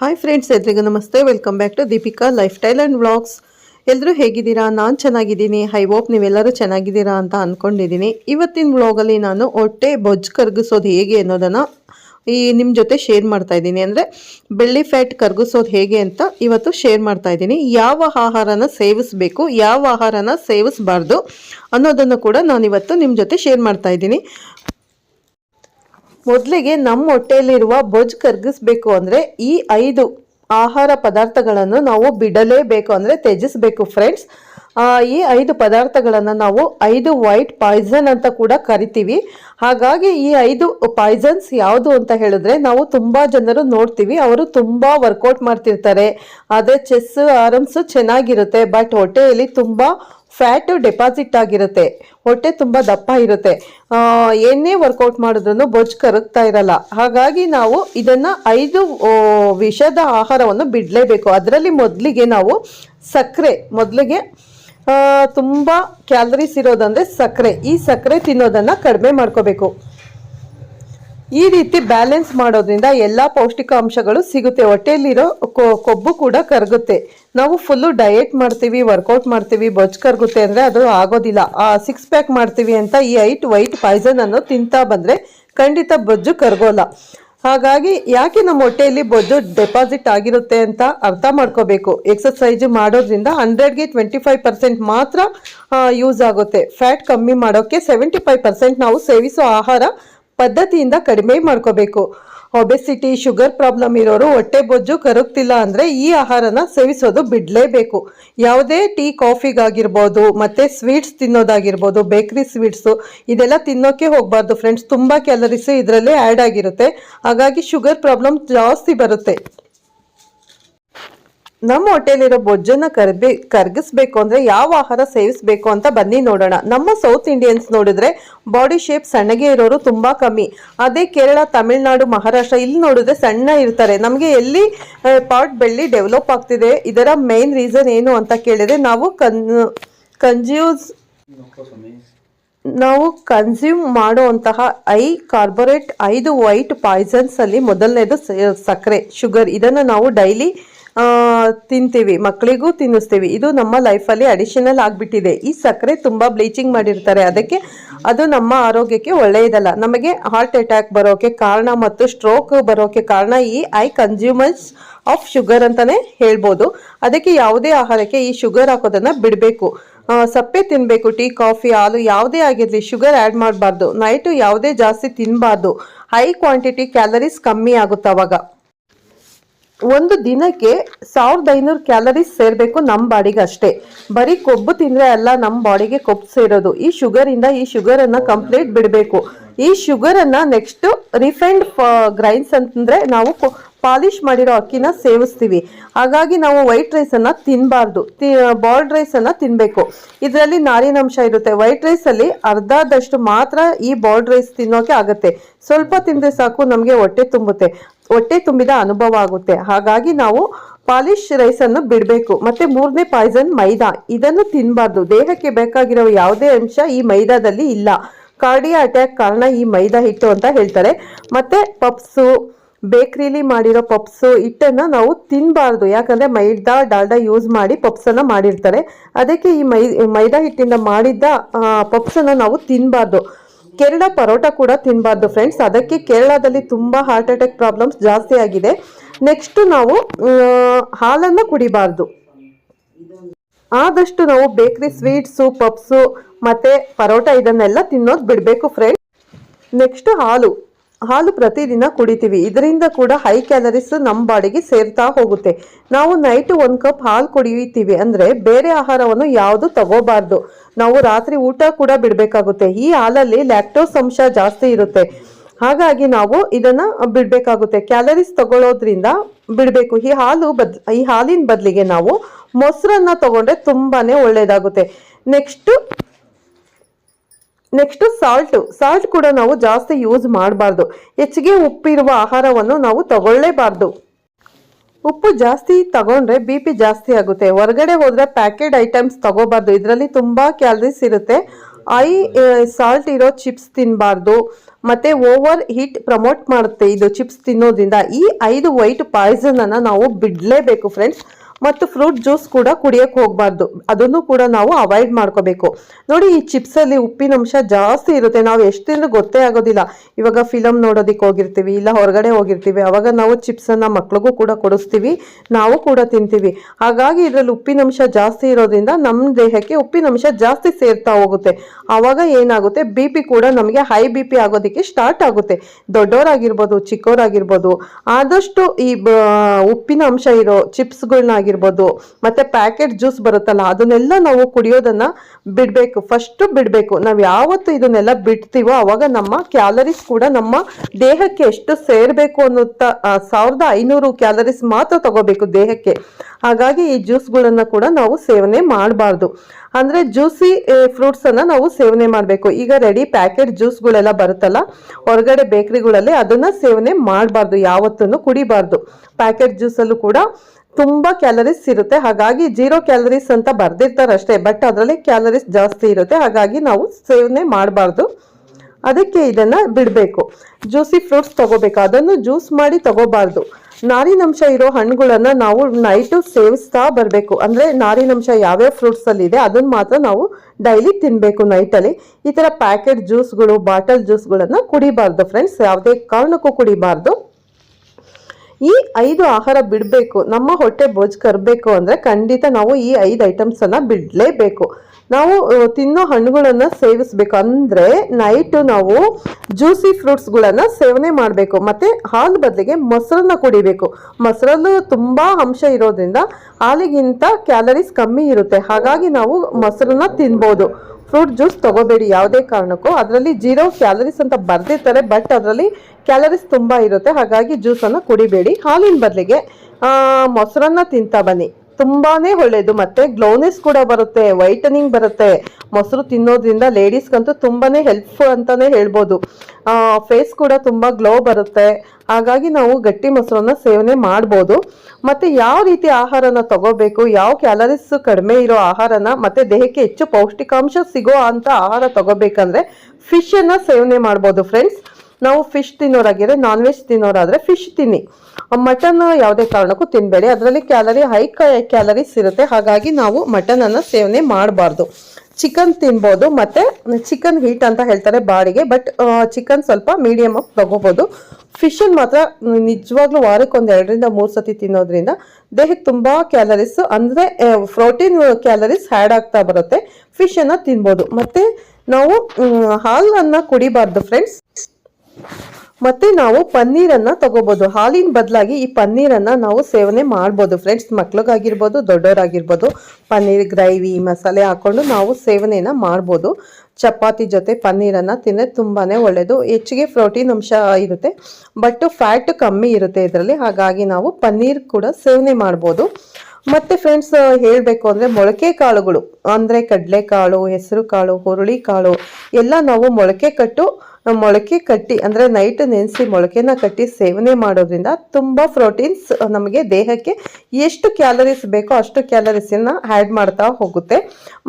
Hi friends ಎಲ್ರಿಗೂ ನಮಸ್ತೆ. Welcome back to Deepika life style and vlogs ಎಲ್ಲರೂ ಹೇಗಿದ್ದೀರಾ? ನಾನು ಚೆನ್ನಾಗಿದ್ದೀನಿ. ಐ ಹೋಪ್ ನೀವೆಲ್ಲರೂ ಚೆನ್ನಾಗಿದ್ದೀರಾ ಅಂತ ಅಂದ್ಕೊಂಡಿದ್ದೀನಿ ಇವತ್ತಿನ ವ್ಲಾಗಲ್ಲಿ ನಾನು ಹೊಟ್ಟೆ ಬೊಜ್ಜು ಕರಗಿಸೋದು ಹೇಗೆ ಅನ್ನೋದನ್ನು ಈ ನಿಮ್ಮ ಜೊತೆ ಶೇರ್ ಮಾಡ್ತಾ ಇದ್ದೀನಿ. ಅಂದರೆ ಬೆಳ್ಳಿ ಫ್ಯಾಟ್ ಕರಗಿಸೋದು ಹೇಗೆ ಅಂತ ಇವತ್ತು ಶೇರ್ ಮಾಡ್ತಾ ಇದ್ದೀನಿ. ಯಾವ ಆಹಾರನ ಸೇವಿಸಬೇಕು, ಯಾವ ಆಹಾರನ ಸೇವಿಸಬಾರ್ದು ಅನ್ನೋದನ್ನು ಕೂಡ ನಾನು ಇವತ್ತು ನಿಮ್ಮ ಜೊತೆ ಶೇರ್ ಮಾಡ್ತಾ ಇದ್ದೀನಿ. ಮೊದಲಿಗೆ ನಮ್ಮ ಹೊಟ್ಟೆಯಲ್ಲಿರುವ ಬೊಜ್ ಕರಗಿಸ್ಬೇಕು ಅಂದರೆ ಈ ಐದು ಆಹಾರ ಪದಾರ್ಥಗಳನ್ನು ನಾವು ಬಿಡಲೇಬೇಕು ಅಂದರೆ ತ್ಯಜಿಸಬೇಕು ಫ್ರೆಂಡ್ಸ್ ಈ ಐದು ಪದಾರ್ಥಗಳನ್ನು ನಾವು ಐದು ವೈಟ್ ಪಾಯ್ಸನ್ ಅಂತ ಕೂಡ ಕರಿತೀವಿ. ಹಾಗಾಗಿ ಈ ಐದು ಪಾಯ್ಸನ್ಸ್ ಯಾವುದು ಅಂತ ಹೇಳಿದ್ರೆ ನಾವು ತುಂಬ ಜನರು ನೋಡ್ತೀವಿ, ಅವರು ತುಂಬ ವರ್ಕೌಟ್ ಮಾಡ್ತಿರ್ತಾರೆ. ಅದೇ ಚೆಸ್ ಆರಮ್ಸು ಚೆನ್ನಾಗಿರುತ್ತೆ ಬಟ್ ಹೊಟ್ಟೆಯಲ್ಲಿ ತುಂಬ ಫ್ಯಾಟು ಡೆಪಾಸಿಟ್ ಆಗಿರುತ್ತೆ. ಹೊಟ್ಟೆ ತುಂಬ ದಪ್ಪ ಇರುತ್ತೆ. ಏನೇ ವರ್ಕೌಟ್ ಮಾಡಿದ್ರು ಬೊಜ್ಜು ಕರಗ್ತಾ ಇರಲ್ಲ. ಹಾಗಾಗಿ ನಾವು ಇದನ್ನು ಐದು ವಿಷದ ಆಹಾರವನ್ನು ಬಿಡಲೇಬೇಕು. ಅದರಲ್ಲಿ ಮೊದಲಿಗೆ ನಾವು ಸಕ್ಕರೆ ಮೊದಲಿಗೆ ತುಂಬ ಕ್ಯಾಲರೀಸ್ ಇರೋದಂದರೆ ಸಕ್ಕರೆ ಈ ಸಕ್ಕರೆ ತಿನ್ನೋದನ್ನು ಕಡಿಮೆ ಮಾಡ್ಕೋಬೇಕು. ಈ ರೀತಿ ಬ್ಯಾಲೆನ್ಸ್ ಮಾಡೋದ್ರಿಂದ ಎಲ್ಲ ಪೌಷ್ಟಿಕಾಂಶಗಳು ಸಿಗುತ್ತೆ. ಹೊಟ್ಟೆಯಲ್ಲಿರೋ ಕೊಬ್ಬು ಕೂಡ ಕರಗುತ್ತೆ. ನಾವು ಫುಲ್ಲು ಡಯೆಟ್ ಮಾಡ್ತೀವಿ ವರ್ಕೌಟ್ ಮಾಡ್ತೀವಿ, ಬೊಜ್ಜು ಕರಗುತ್ತೆ ಅಂದರೆ ಅದು ಆಗೋದಿಲ್ಲ. ಆ ಸಿಕ್ಸ್ ಪ್ಯಾಕ್ ಮಾಡ್ತೀವಿ ಅಂತ ಈ ಐಟ್ ವೈಟ್ ಪಾಯ್ಸನ್ ಅನ್ನು ತಿಂತಾ ಬಂದರೆ ಖಂಡಿತ ಬೊಜ್ಜು ಕರಗೋಲ್ಲ. ಹಾಗಾಗಿ ಯಾಕೆ ನಮ್ಮ ಹೊಟ್ಟೆಯಲ್ಲಿ ಬೊಜ್ಜು ಡೆಪಾಸಿಟ್ ಆಗಿರುತ್ತೆ ಅಂತ ಅರ್ಥ ಮಾಡ್ಕೋಬೇಕು. ಎಕ್ಸಸೈಜ್ ಮಾಡೋದ್ರಿಂದ ಹಂಡ್ರೆಡ್ಗೆ ಟ್ವೆಂಟಿ ಫೈವ್ ಪರ್ಸೆಂಟ್ ಮಾತ್ರ ಯೂಸ್ ಆಗುತ್ತೆ. ಫ್ಯಾಟ್ ಕಮ್ಮಿ ಮಾಡೋಕ್ಕೆ ಸೆವೆಂಟಿ ಫೈವ್ ಪರ್ಸೆಂಟ್ ನಾವು ಸೇವಿಸೋ ಆಹಾರ ಪದ್ಧತಿಯಿಂದ ಕಡಿಮೆ ಮಾಡ್ಕೋಬೇಕು. ಒಬೆಸಿಟಿ ಶುಗರ್ ಪ್ರಾಬ್ಲಮ್ ಇರೋರು ಹೊಟ್ಟೆ ಬೊಜ್ಜು ಕರಗ್ತಿಲ್ಲ ಅಂದರೆ ಈ ಆಹಾರನ ಸೇವಿಸೋದು ಬಿಡಲೇಬೇಕು. ಯಾವುದೇ ಟೀ, ಕಾಫಿಗಾಗಿರ್ಬೋದು, ಮತ್ತು ಸ್ವೀಟ್ಸ್ ತಿನ್ನೋದಾಗಿರ್ಬೋದು, ಬೇಕ್ರಿ ಸ್ವೀಟ್ಸು ಇದೆಲ್ಲ ತಿನ್ನೋಕ್ಕೆ ಹೋಗಬಾರ್ದು ಫ್ರೆಂಡ್ಸ್ ತುಂಬ ಕ್ಯಾಲರೀಸು ಇದರಲ್ಲೇ ಆ್ಯಡ್ ಆಗಿರುತ್ತೆ. ಹಾಗಾಗಿ ಶುಗರ್ ಪ್ರಾಬ್ಲಮ್ ಜಾಸ್ತಿ ಬರುತ್ತೆ. ನಮ್ಮ ಹೊಟ್ಟೆಲಿರೋ ಬೊಜ್ಜನ್ನ ಕರ್ಬಿ, ಕರ್ಗಿಸ್ಬೇಕು ಅಂದ್ರೆ ಯಾವ ಆಹಾರ ಸೇವಿಸಬೇಕು ಅಂತ ಬನ್ನಿ ನೋಡೋಣ. ನಮ್ಮ ಸೌತ್ ಇಂಡಿಯನ್ಸ್ ನೋಡಿದ್ರೆ ಬಾಡಿ ಶೇಪ್ ಸಣ್ಣಗೆ ಇರೋರು ತುಂಬಾ ಕಮ್ಮಿ. ಅದೇ ಕೇರಳ, ತಮಿಳುನಾಡು, ಮಹಾರಾಷ್ಟ್ರ ಇಲ್ಲಿ ನೋಡಿದ್ರೆ ಸಣ್ಣ ಇರ್ತಾರೆ. ನಮಗೆ ಎಲ್ಲಿ ಪಾರ್ಟ್ ಬೆಳ್ಳಿ ಡೆವಲಪ್ ಆಗ್ತಿದೆ, ಇದರ ಮೇನ್ ರೀಸನ್ ಏನು ಅಂತ ಕೇಳಿದ್ರೆ ನಾವು ಕನ್ ಕನ್ಸ್ಯೂಸ್ ನಾವು ಕನ್ಸ್ಯೂಮ್ ಮಾಡುವಂತಹ ಐ ಕಾರ್ಬೋರೇಟ್ ಐದು ವೈಟ್ ಪಾಯ್ಸನ್ಸ್ ಅಲ್ಲಿ ಮೊದಲನೇದು ಸಕ್ಕರೆ ಶುಗರ್ ಇದನ್ನು ನಾವು ಡೈಲಿ ತಿಂತೀವಿ ಮಕ್ಕಳಿಗೂ ತಿನ್ನಿಸ್ತೀವಿ. ಇದು ನಮ್ಮ ಲೈಫಲ್ಲಿ ಅಡಿಷನಲ್ ಆಗಿಬಿಟ್ಟಿದೆ. ಈ ಸಕ್ಕರೆ ತುಂಬ ಬ್ಲೀಚಿಂಗ್ ಮಾಡಿರ್ತಾರೆ. ಅದಕ್ಕೆ ಅದು ನಮ್ಮ ಆರೋಗ್ಯಕ್ಕೆ ಒಳ್ಳೆಯದಲ್ಲ. ನಮಗೆ ಹಾರ್ಟ್ ಅಟ್ಯಾಕ್ ಬರೋಕೆ ಕಾರಣ ಮತ್ತು ಸ್ಟ್ರೋಕ್ ಬರೋಕೆ ಕಾರಣ ಈ ಐ ಕನ್ಸ್ಯೂಮರ್ಸ್ ಆಫ್ ಶುಗರ್ ಅಂತಾನೆ ಹೇಳ್ಬೋದು. ಅದಕ್ಕೆ ಯಾವುದೇ ಆಹಾರಕ್ಕೆ ಈ ಶುಗರ್ ಹಾಕೋದನ್ನ ಬಿಡಬೇಕು. ಸಪ್ಪೆ ತಿನ್ನಬೇಕು ಟೀ ಕಾಫಿ ಹಾಲು ಯಾವುದೇ ಆಗಿರಲಿ ಶುಗರ್ ಆ್ಯಡ್ ಮಾಡಬಾರ್ದು. ನೈಟು ಯಾವುದೇ ಜಾಸ್ತಿ ತಿನ್ನಬಾರ್ದು ಹೈ ಕ್ವಾಂಟಿಟಿ ಕ್ಯಾಲರೀಸ್ ಕಮ್ಮಿ ಆಗುತ್ತೆ ಅವಾಗ. ಒಂದು ದಿನಕ್ಕೆ ಸಾವಿರದ ಐನೂರು ಕ್ಯಾಲರೀಸ್ ಸೇರಬೇಕು ನಮ್ಮ ಬಾಡಿಗೆ ಅಷ್ಟೇ. ಬರೀ ಕೊಬ್ಬು ತಿಂದರೆ ಅಲ್ಲ ನಮ್ಮ ಬಾಡಿಗೆ ಕೊಬ್ಬು ಸೇರೋದು. ಈ ಶುಗರಿಂದ ಈ ಶುಗರನ್ನು ಕಂಪ್ಲೀಟ್ ಬಿಡಬೇಕು. ಈ ಶುಗರನ್ನು ನೆಕ್ಸ್ಟ್ ರಿಫೈನ್ಡ್ ಗ್ರೈನ್ಸ್ ಅಂತಂದರೆ ನಾವು ಪಾಲಿಶ್ ಮಾಡಿರೋ ಅಕ್ಕಿನ ಸೇವಿಸ್ತೀವಿ. ಹಾಗಾಗಿ ನಾವು ವೈಟ್ ರೈಸನ್ನು ತಿನ್ನಬಾರ್ದು ಬಾಲ್ಡ್ ರೈಸನ್ನು ತಿನ್ನಬೇಕು ಇದರಲ್ಲಿ ನಾರಿನಂಶ ಇರುತ್ತೆ. ವೈಟ್ ರೈಸಲ್ಲಿ ಅರ್ಧದಷ್ಟು ಮಾತ್ರ ಈ ಬಾಲ್ಡ್ ರೈಸ್ ತಿನ್ನೋಕೆ ಆಗುತ್ತೆ. ಸ್ವಲ್ಪ ತಿಂದರೆ ಸಾಕು, ನಮಗೆ ಹೊಟ್ಟೆ ತುಂಬುತ್ತೆ. ಹೊಟ್ಟೆ ತುಂಬಿದ ಅನುಭವ ಆಗುತ್ತೆ. ಹಾಗಾಗಿ ನಾವು ಪಾಲಿಶ್ ರೈಸ್ ಅನ್ನು ಬಿಡಬೇಕು. ಮತ್ತೆ ಮೂರನೇ ಪಾಯ್ಸನ್ ಮೈದಾ. ಇದನ್ನು ತಿನ್ನಬಾರ್ದು ದೇಹಕ್ಕೆ ಬೇಕಾಗಿರೋ ಯಾವುದೇ ಅಂಶ ಈ ಮೈದಾದಲ್ಲಿ ಇಲ್ಲ. ಕಾರ್ಡಿಯಾ ಅಟ್ಯಾಕ್ ಕಾರಣ ಈ ಮೈದಾ ಹಿಟ್ಟು ಅಂತ ಹೇಳ್ತಾರೆ. ಮತ್ತೆ ಪಪ್ಸು ಬೇಕ್ರಿಲಿ ಮಾಡಿರೋ ಪಪ್ಸು ಹಿಟ್ಟನ್ನು ನಾವು ತಿನ್ನಬಾರ್ದು ಯಾಕಂದರೆ ಮೈದಾ, ಡಾಲ್ಡಾ ಯೂಸ್ ಮಾಡಿ ಪಪ್ಸನ್ನು ಮಾಡಿರ್ತಾರೆ. ಅದಕ್ಕೆ ಈ ಮೈದಾ ಹಿಟ್ಟಿಂದ ಮಾಡಿದ್ದ ಪಪ್ಸನ್ನು ನಾವು ತಿನ್ನಬಾರ್ದು ಕೇರಳ ಪರೋಟ ಕೂಡ ತಿನ್ನಬಾರ್ದು ಫ್ರೆಂಡ್ಸ್ ಅದಕ್ಕೆ ಕೇರಳದಲ್ಲಿ ತುಂಬ ಹಾರ್ಟ್ ಅಟ್ಯಾಕ್ ಪ್ರಾಬ್ಲಮ್ಸ್ ಜಾಸ್ತಿ ಆಗಿದೆ. ನೆಕ್ಸ್ಟು ನಾವು ಹಾಲನ್ನು ಕುಡಿಬಾರ್ದು. ಆದಷ್ಟು ನಾವು ಬೇಕ್ರಿ ಸ್ವೀಟ್ಸು ಪಪ್ಸು ಮತ್ತು ಪರೋಟ ಇದನ್ನೆಲ್ಲ ತಿನ್ನೋದು ಬಿಡಬೇಕು ಫ್ರೆಂಡ್ಸ್ ನೆಕ್ಸ್ಟ್ ಹಾಲು. ಹಾಲು ಪ್ರತಿದಿನ ಕುಡಿತೀವಿ. ಇದರಿಂದ ಕೂಡ ಹೈ ಕ್ಯಾಲರೀಸ್ ನಮ್ಮ ಬಾಡಿಗೆ ಸೇರ್ತಾ ಹೋಗುತ್ತೆ. ನಾವು ನೈಟ್ ಒಂದು ಕಪ್ ಹಾಲು ಕುಡಿಯುತ್ತೀವಿ ಅಂದರೆ ಬೇರೆ ಆಹಾರವನ್ನು ಯಾವುದು ತಗೋಬಾರ್ದು. ನಾವು ರಾತ್ರಿ ಊಟ ಕೂಡ ಬಿಡಬೇಕಾಗುತ್ತೆ. ಈ ಹಾಲಲ್ಲಿ ಲ್ಯಾಕ್ಟೋಸ್ ಅಂಶ ಜಾಸ್ತಿ ಇರುತ್ತೆ. ಹಾಗಾಗಿ ನಾವು ಇದನ್ನ ಬಿಡಬೇಕಾಗುತ್ತೆ. ಕ್ಯಾಲರೀಸ್ ತಗೊಳ್ಳೋದ್ರಿಂದ ಬಿಡಬೇಕು. ಈ ಹಾಲು ಬದ್, ಈ ಹಾಲಿನ ಬದಲಿಗೆ ನಾವು ಮೊಸರನ್ನ ತಗೊಂಡ್ರೆ ತುಂಬಾನೇ ಒಳ್ಳೆಯದಾಗುತ್ತೆ ನೆಕ್ಸ್ಟ್ ನೆಕ್ಸ್ಟ್ ಸಾಲ್ಟ್ ಸಾಲ್ಟ್ ಕೂಡ ನಾವು ಜಾಸ್ತಿ ಯೂಸ್ ಮಾಡಬಾರ್ದು. ಹೆಚ್ಚಿಗೆ ಉಪ್ಪಿರುವ ಆಹಾರವನ್ನು ನಾವು ತಗೊಳ್ಳೇಬಾರ್ದು. ಉಪ್ಪು ಜಾಸ್ತಿ ತಗೊಂಡ್ರೆ ಬಿ ಪಿ ಜಾಸ್ತಿ ಆಗುತ್ತೆ. ಹೊರಗಡೆ ಹೋದ್ರೆ ಪ್ಯಾಕೆಟ್ ಐಟಮ್ಸ್ ತಗೋಬಾರ್ದು. ಇದರಲ್ಲಿ ತುಂಬಾ ಕ್ಯಾಲರೀಸ್ ಇರುತ್ತೆ. ಐ ಸಾಲ್ಟ್ ಇರೋ ಚಿಪ್ಸ್ ತಿನ್ನಬಾರ್ದು ಮತ್ತೆ ಓವರ್ ಹೀಟ್ ಪ್ರಮೋಟ್ ಮಾಡುತ್ತೆ. ಇದು ಚಿಪ್ಸ್ ತಿನ್ನೋದ್ರಿಂದ ಈ ಐದು ವೈಟ್ ಪಾಯ್ಸನ್ ಅನ್ನ ನಾವು ಬಿಡ್ಲೇಬೇಕು ಫ್ರೆಂಡ್ಸ್ ಮತ್ತು ಫ್ರೂಟ್ ಜ್ಯೂಸ್ ಕೂಡ ಕುಡಿಯಕ್ಕೆ ಹೋಗಬಾರ್ದು. ಅದನ್ನು ಕೂಡ ನಾವು ಅವಾಯ್ಡ್ ಮಾಡ್ಕೋಬೇಕು. ನೋಡಿ, ಈ ಚಿಪ್ಸ್ ಅಲ್ಲಿ ಉಪ್ಪಿನಂಶ ಜಾಸ್ತಿ ಇರುತ್ತೆ. ನಾವು ಎಷ್ಟು ತಿಂದು ಗೊತ್ತೇ ಆಗೋದಿಲ್ಲ. ಇವಾಗ ಫಿಲಮ್ ನೋಡೋದಕ್ಕೆ ಹೋಗಿರ್ತೀವಿ, ಇಲ್ಲ ಹೊರಗಡೆ ಹೋಗಿರ್ತೀವಿ. ಅವಾಗ ನಾವು ಚಿಪ್ಸ್ ಅನ್ನ ಮಕ್ಳಿಗೂ ಕೂಡ ಕೊಡಿಸ್ತೀವಿ. ನಾವು ಕೂಡ ತಿಂತೀವಿ. ಹಾಗಾಗಿ ಇದರಲ್ಲಿ ಉಪ್ಪಿನಂಶ ಜಾಸ್ತಿ ಇರೋದ್ರಿಂದ ನಮ್ಮ ದೇಹಕ್ಕೆ ಉಪ್ಪಿನಂಶ ಜಾಸ್ತಿ ಸೇರ್ತಾ ಹೋಗುತ್ತೆ. ಆವಾಗ ಏನಾಗುತ್ತೆ? ಬಿ ಪಿ ಕೂಡ ನಮಗೆ ಹೈ ಬಿ ಪಿ ಆಗೋದಕ್ಕೆ ಸ್ಟಾರ್ಟ್ ಆಗುತ್ತೆ. ದೊಡ್ಡವರಾಗಿರ್ಬೋದು ಚಿಕ್ಕವರಾಗಿರ್ಬೋದು. ಆದಷ್ಟು ಈ ಉಪ್ಪಿನ ಅಂಶ ಇರೋ ಚಿಪ್ಸ್ಗಳನ್ನಾಗಿರ್ಬೋದು ಮತ್ತೆ ಪ್ಯಾಕೆಟ್ ಜ್ಯೂಸ್ ಬರುತ್ತಲ್ಲ, ಅದನ್ನೆಲ್ಲ ನಾವು ಕುಡಿಯೋದನ್ನ ಬಿಡಬೇಕು. ಫಸ್ಟ್ ಬಿಡಬೇಕು. ನಾವು ಯಾವತ್ತು ಇದನ್ನೆಲ್ಲ ಬಿಡ್ತೀವೋ ಅವಾಗ ನಮ್ಮ ಕ್ಯಾಲರೀಸ್ ಕೂಡ ನಮ್ಮ ದೇಹಕ್ಕೆ ಎಷ್ಟು ಸೇರಬೇಕು ಅನ್ನುತ್ತ ಸಾವಿರದ ಐನೂರು ಕ್ಯಾಲರೀಸ್ ಮಾತ್ರ ತಗೋಬೇಕು ದೇಹಕ್ಕೆ. ಹಾಗಾಗಿ ಈ ಜ್ಯೂಸ್ಗಳನ್ನ ಕೂಡ ನಾವು ಸೇವನೆ ಮಾಡಬಾರ್ದು. ಅಂದ್ರೆ ಜ್ಯೂಸಿ ಫ್ರೂಟ್ಸ್ ಅನ್ನ ನಾವು ಸೇವನೆ ಮಾಡಬೇಕು. ಈಗ ರೆಡಿ ಪ್ಯಾಕೆಟ್ ಜ್ಯೂಸ್ಗಳೆಲ್ಲ ಬರುತ್ತಲ್ಲ, ಹೊರಗಡೆ ಬೇಕರಿಗಳಲ್ಲಿ ಅದನ್ನ ಸೇವನೆ ಮಾಡಬಾರ್ದು ಯಾವತ್ತನ್ನು ಕುಡಿಬಾರ್ದು. ಪ್ಯಾಕೆಟ್ ಜ್ಯೂಸಲ್ಲೂ ಕೂಡ ತುಂಬಾ ಕ್ಯಾಲರೀಸ್ ಇರುತ್ತೆ. ಹಾಗಾಗಿ ಜೀರೋ ಕ್ಯಾಲರೀಸ್ ಅಂತ ಬರ್ದಿರ್ತಾರಷ್ಟೇ ಬಟ್ ಅದರಲ್ಲಿ ಕ್ಯಾಲರೀಸ್ ಜಾಸ್ತಿ ಇರುತ್ತೆ. ಹಾಗಾಗಿ ನಾವು ಸೇವನೆ ಮಾಡಬಾರ್ದು. ಅದಕ್ಕೆ ಇದನ್ನ ಬಿಡಬೇಕು. ಜ್ಯೂಸಿ ಫ್ರೂಟ್ಸ್ ತಗೋಬೇಕು. ಅದನ್ನು ಜ್ಯೂಸ್ ಮಾಡಿ ತಗೋಬಾರ್ದು. ನಾರಿನಂಶ ಇರೋ ಹಣ್ಣುಗಳನ್ನ ನಾವು ನೈಟು ಸೇವಿಸ್ತಾ ಬರಬೇಕು. ಅಂದ್ರೆ ನಾರಿನಂಶ ಯಾವ್ಯಾವ ಫ್ರೂಟ್ಸ್ ಅಲ್ಲಿ ಇದೆ ಅದನ್ನ ಮಾತ್ರ ನಾವು ಡೈಲಿ ತಿನ್ನಬೇಕು ನೈಟಲ್ಲಿ ಈ ತರ ಪ್ಯಾಕೆಟ್ ಜ್ಯೂಸ್ಗಳು ಬಾಟಲ್ ಜ್ಯೂಸ್ಗಳನ್ನು ಕುಡಿಬಾರ್ದು ಫ್ರೆಂಡ್ಸ್ ಯಾವುದೇ ಕಾರಣಕ್ಕೂ ಕುಡಿಬಾರ್ದು. ಈ ಐದು ಆಹಾರ ಬಿಡಬೇಕು, ನಮ್ಮ ಹೊಟ್ಟೆ ಬೊಜ್ ಕರಬೇಕು ಅಂದರೆ ಖಂಡಿತ ನಾವು ಈ ಐದು ಐಟಮ್ಸನ್ನು ಬಿಡಲೇಬೇಕು. ನಾವು ತಿನ್ನೋ ಹಣ್ಣುಗಳನ್ನು ಸೇವಿಸಬೇಕು ಅಂದರೆ ನೈಟು ನಾವು ಜ್ಯೂಸಿ ಫ್ರೂಟ್ಸ್ಗಳನ್ನು ಸೇವನೆ ಮಾಡಬೇಕು, ಮತ್ತು ಹಾಲು ಬದಲಿಗೆ ಮೊಸರನ್ನು ಕುಡಿಬೇಕು. ಮೊಸರಲ್ಲೂ ತುಂಬ ಅಂಶ ಇರೋದ್ರಿಂದ ಹಾಲಿಗಿಂತ ಕ್ಯಾಲರೀಸ್ ಕಮ್ಮಿ ಇರುತ್ತೆ, ಹಾಗಾಗಿ ನಾವು ಮೊಸರನ್ನ ತಿನ್ಬೋದು. ಫ್ರೂಟ್ ಜ್ಯೂಸ್ ತಗೋಬೇಡಿ ಯಾವುದೇ ಕಾರಣಕ್ಕೂ. ಅದರಲ್ಲಿ ಜೀರೋ ಕ್ಯಾಲರೀಸ್ ಅಂತ ಬರ್ದಿರ್ತಾರೆ ಬಟ್ ಅದರಲ್ಲಿ ಕ್ಯಾಲರೀಸ್ ತುಂಬ ಇರುತ್ತೆ. ಹಾಗಾಗಿ ಜ್ಯೂಸನ್ನು ಕುಡಿಬೇಡಿ. ಹಾಲಿನ ಬದಲಿಗೆ ಮೊಸರನ್ನ ತಿಂತಾ ಬನ್ನಿ. ತುಂಬಾನೇ ಒಳ್ಳೇದು. ಮತ್ತೆ ಗ್ಲೋನೆಸ್ ಕೂಡ ಬರುತ್ತೆ ವೈಟನಿಂಗ್ ಬರುತ್ತೆ. ಮೊಸರು ತಿನ್ನೋದ್ರಿಂದ ಲೇಡೀಸ್ಗಂತೂ ತುಂಬಾನೇ ಹೆಲ್ಪ್ ಅಂತಾನೆ ಹೇಳ್ಬೋದು. ಫೇಸ್ ಕೂಡ ತುಂಬಾ ಗ್ಲೋ ಬರುತ್ತೆ. ಹಾಗಾಗಿ ನಾವು ಗಟ್ಟಿ ಮೊಸರನ್ನ ಸೇವನೆ ಮಾಡ್ಬೋದು. ಮತ್ತೆ ಯಾವ ರೀತಿ ಆಹಾರನ ತಗೋಬೇಕು, ಯಾವ ಕ್ಯಾಲರೀಸ್ ಕಡಿಮೆ ಇರೋ ಆಹಾರನ, ಮತ್ತೆ ದೇಹಕ್ಕೆ ಹೆಚ್ಚು ಪೌಷ್ಟಿಕಾಂಶ ಸಿಗೋ ಅಂತ ಆಹಾರ ತಗೋಬೇಕಂದ್ರೆ ಫಿಶ್ ಅನ್ನ ಸೇವನೆ ಮಾಡ್ಬೋದು ಫ್ರೆಂಡ್ಸ್ ನಾವು ಫಿಶ್ ತಿನ್ನೋರಾಗಿದ್ರೆ ನಾನ್ ವೆಜ್ ತಿನ್ನೋರಾದ್ರೆ ಫಿಶ್ ತಿನ್ನಿ. ಮಟನ್ ಯಾವುದೇ ಕಾರಣಕ್ಕೂ ತಿನ್ನಬೇಡಿ ಅದರಲ್ಲಿ ಕ್ಯಾಲರಿ, ಹೈ ಕ್ಯಾಲರೀಸ್ ಇರುತ್ತೆ. ಹಾಗಾಗಿ ನಾವು ಮಟನ್ ಅನ್ನ ಸೇವನೆ ಮಾಡಬಾರ್ದು. ಚಿಕನ್ ತಿನ್ಬೋದು, ಮತ್ತು ಚಿಕನ್ ಹೀಟ್ ಅಂತ ಹೇಳ್ತಾರೆ ಬಾಡಿಗೆ, ಬಟ್ ಚಿಕನ್ ಸ್ವಲ್ಪ ಮೀಡಿಯಮ್ ಆಗಿ ತಗೋಬೋದು. ಫಿಶನ್ನು ಮಾತ್ರ ನಿಜವಾಗ್ಲೂ ವಾರಕ್ಕೆ ಒಂದು ಎರಡರಿಂದ ಮೂರು ಸತಿ ತಿನ್ನೋದ್ರಿಂದ ದೇಹಕ್ಕೆ ತುಂಬ ಕ್ಯಾಲರೀಸ್, ಅಂದರೆ ಪ್ರೋಟೀನ್ ಕ್ಯಾಲರೀಸ್ ಹ್ಯಾಡ್ ಆಗ್ತಾ ಬರುತ್ತೆ. ಫಿಶನ್ನು ತಿನ್ಬೋದು. ಮತ್ತು ನಾವು ಹಾಲನ್ನ ಕುಡಿಬಾರ್ದು, ಫ್ರೆಂಡ್ಸ್. ಮತ್ತೆ ನಾವು ಪನ್ನೀರನ್ನ ತಗೋಬಹುದು ಹಾಲಿನ ಬದಲಾಗಿ ಈ ಪನ್ನೀರನ್ನ ನಾವು ಸೇವನೆ ಮಾಡ್ಬೋದು. ಫ್ರೆಂಡ್ಸ್ ಮಕ್ಳಿಗಾಗಿರ್ಬೋದು ದೊಡ್ಡವರಾಗಿರ್ಬೋದು ಪನ್ನೀರ್, ಗ್ರೈವಿ, ಮಸಾಲೆ ಹಾಕೊಂಡು ನಾವು ಸೇವನೆನ ಮಾಡ್ಬೋದು. ಚಪಾತಿ ಜೊತೆ ಪನ್ನೀರನ್ನ ತಿಂದರೆ ತುಂಬಾನೇ ಒಳ್ಳೆಯದು ಹೆಚ್ಚಿಗೆ ಪ್ರೋಟೀನ್ ಅಂಶ ಇರುತ್ತೆ ಬಟ್ ಫ್ಯಾಟ್ ಕಮ್ಮಿ ಇರುತ್ತೆ ಇದರಲ್ಲಿ. ಹಾಗಾಗಿ ನಾವು ಪನ್ನೀರ್ ಕೂಡ ಸೇವನೆ ಮಾಡ್ಬೋದು. ಮತ್ತೆ ಫ್ರೆಂಡ್ಸ್ ಹೇಳಬೇಕು ಅಂದ್ರೆ ಮೊಳಕೆ ಕಾಳುಗಳು, ಅಂದ್ರೆ ಕಡಲೆಕಾಳು ಹೆಸರು ಕಾಳು ಹುರುಳಿ ಕಾಳು ಎಲ್ಲ ನಾವು ಮೊಳಕೆ ಕಟ್ಟು ಮೊಳಕೆ ಕಟ್ಟಿ, ಅಂದರೆ ನೈಟ್ ನೆನೆಸಿ ಮೊಳಕೆನ ಕಟ್ಟಿ ಸೇವನೆ ಮಾಡೋದ್ರಿಂದ ತುಂಬ ಪ್ರೋಟೀನ್ಸ್ ನಮಗೆ ದೇಹಕ್ಕೆ ಎಷ್ಟು ಕ್ಯಾಲರೀಸ್ ಬೇಕೋ ಅಷ್ಟು ಕ್ಯಾಲರೀಸನ್ನು ಆ್ಯಡ್ ಮಾಡ್ತಾ ಹೋಗುತ್ತೆ.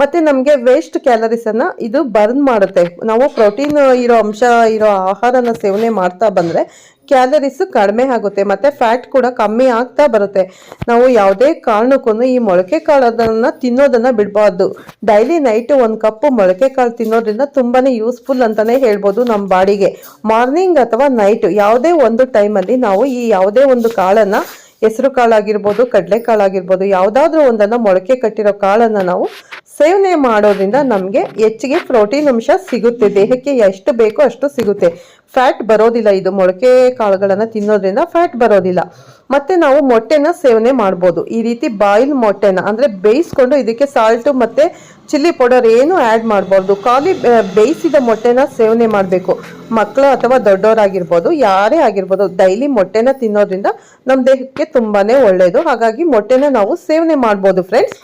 ಮತ್ತು ನಮಗೆ ವೇಸ್ಟ್ ಕ್ಯಾಲರೀಸನ್ನು ಇದು ಬರ್ನ್ ಮಾಡುತ್ತೆ. ನಾವು ಪ್ರೋಟೀನ್ ಇರೋ ಅಂಶ, ಇರೋ ಆಹಾರನ ಸೇವನೆ ಮಾಡ್ತಾ ಬಂದ್ರೆ ಕ್ಯಾಲರೀಸ್ ಕಡಿಮೆ ಆಗುತ್ತೆ, ಮತ್ತೆ ಫ್ಯಾಟ್ ಕೂಡ ಕಮ್ಮಿ ಆಗ್ತಾ ಬರುತ್ತೆ. ನಾವು ಯಾವುದೇ ಕಾರಣಕ್ಕೂ ಈ ಮೊಳಕೆ ಕಾಳದನ್ನ ತಿನ್ನೋದನ್ನ ಬಿಡಬಾರ್ದು. ಡೈಲಿ ನೈಟ್ ಒಂದು ಕಪ್ ಮೊಳಕೆ ಕಾಳು ತಿನ್ನೋದ್ರಿಂದ ತುಂಬಾನೇ ಯೂಸ್ಫುಲ್ ಅಂತಾನೆ ಹೇಳ್ಬೋದು ನಮ್ಮ ಬಾಡಿಗೆ. ಮಾರ್ನಿಂಗ್ ಅಥವಾ ನೈಟ್ ಯಾವುದೇ ಒಂದು ಟೈಮಲ್ಲಿ ನಾವು ಈ ಯಾವುದೇ ಒಂದು ಕಾಳನ್ನ, ಹೆಸರು ಕಾಳಾಗಿರ್ಬೋದು, ಕಡಲೆ ಕಾಳಾಗಿರ್ಬೋದು, ಯಾವುದಾದ್ರೂ ಒಂದನ್ನ ಮೊಳಕೆ ಕಟ್ಟಿರೋ ಕಾಳನ್ನ ನಾವು ಸೇವನೆ ಮಾಡೋದ್ರಿಂದ ನಮಗೆ ಹೆಚ್ಚಿಗೆ ಪ್ರೋಟೀನ್ ಅಂಶ ಸಿಗುತ್ತೆ. ದೇಹಕ್ಕೆ ಎಷ್ಟು ಬೇಕೋ ಅಷ್ಟು ಸಿಗುತ್ತೆ. ಫ್ಯಾಟ್ ಬರೋದಿಲ್ಲ ಇದು. ಮೊಳಕೆ ಕಾಳುಗಳನ್ನು ತಿನ್ನೋದ್ರಿಂದ ಫ್ಯಾಟ್ ಬರೋದಿಲ್ಲ. ಮತ್ತೆ ನಾವು ಮೊಟ್ಟೆನ ಸೇವನೆ ಮಾಡ್ಬೋದು. ಈ ರೀತಿ ಬಾಯಿಲ್ ಮೊಟ್ಟೆನ ಅಂದ್ರೆ ಬೇಯಿಸ್ಕೊಂಡು ಇದಕ್ಕೆ ಸಾಲ್ಟ್ ಮತ್ತೆ ಚಿಲ್ಲಿ ಪೌಡರ್ ಏನು ಆ್ಯಡ್ ಮಾಡಬಾರ್ದು. ಖಾಲಿ ಬೇಯಿಸಿದ ಮೊಟ್ಟೆನ ಸೇವನೆ ಮಾಡಬೇಕು. ಮಕ್ಕಳು ಅಥವಾ ದೊಡ್ಡವರಾಗಿರ್ಬೋದು ಯಾರೇ ಆಗಿರ್ಬೋದು ಡೈಲಿ ಮೊಟ್ಟೆನ ತಿನ್ನೋದ್ರಿಂದ ನಮ್ಮ ದೇಹಕ್ಕೆ ತುಂಬಾ ಒಳ್ಳೆಯದು ಹಾಗಾಗಿ ಮೊಟ್ಟೆನ ನಾವು ಸೇವನೆ ಮಾಡ್ಬೋದು ಫ್ರೆಂಡ್ಸ್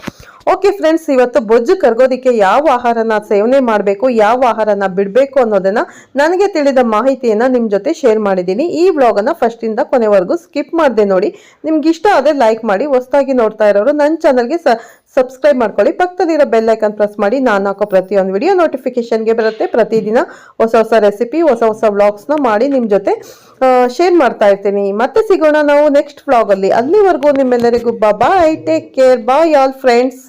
ಓಕೆ ಫ್ರೆಂಡ್ಸ್ ಇವತ್ತು ಬೊಜ್ಜು ಕರ್ಗೋದಿಕ್ಕೆ ಯಾವ ಆಹಾರನ ಸೇವನೆ ಮಾಡಬೇಕು, ಯಾವ ಆಹಾರನ ಬಿಡಬೇಕು ಅನ್ನೋದನ್ನ ನನಗೆ ತಿಳಿದ ಮಾಹಿತಿಯನ್ನ ನಿಮ್ಮ ಜೊತೆ ಶೇರ್ ಮಾಡಿದ್ದೀನಿ. ಈ ವ್ಲಾಗನ್ನು ಫಸ್ಟಿಂದ ಕೊನೆವರೆಗೂ ಸ್ಕಿಪ್ ಮಾಡಿದೆ ನೋಡಿ. ನಿಮ್ಗೆ ಇಷ್ಟ ಆದರೆ ಲೈಕ್ ಮಾಡಿ, ಹೊಸದಾಗಿ ನೋಡ್ತಾ ಇರೋರು ನನ್ನ ಚಾನಲ್ಗೆ ಸಬ್ಸ್ಕ್ರೈಬ್ ಮಾಡ್ಕೊಳ್ಳಿ. ಪಕ್ಕದಲ್ಲಿರೋ ಬೆಲ್ ಐಕನ್ ಪ್ರೆಸ್ ಮಾಡಿ, ನಾನು ಹಾಕೋ ಪ್ರತಿಯೊಂದು ವಿಡಿಯೋ ನೋಟಿಫಿಕೇಷನ್ಗೆ ಬರುತ್ತೆ. ಪ್ರತಿದಿನ ಹೊಸ ಹೊಸ ರೆಸಿಪಿ ಹೊಸ ಹೊಸ ವ್ಲಾಗ್ಸ್ನ ಮಾಡಿ ನಿಮ್ಮ ಜೊತೆ ಶೇರ್ ಮಾಡ್ತಾ ಇರ್ತೀನಿ. ಮತ್ತೆ ಸಿಗೋಣ ನಾವು ನೆಕ್ಸ್ಟ್ ವ್ಲಾಗಲ್ಲಿ ಅಲ್ಲಿವರೆಗೂ ನಿಮ್ಮೆಲ್ಲರಿಗೂ bye take care bye all friends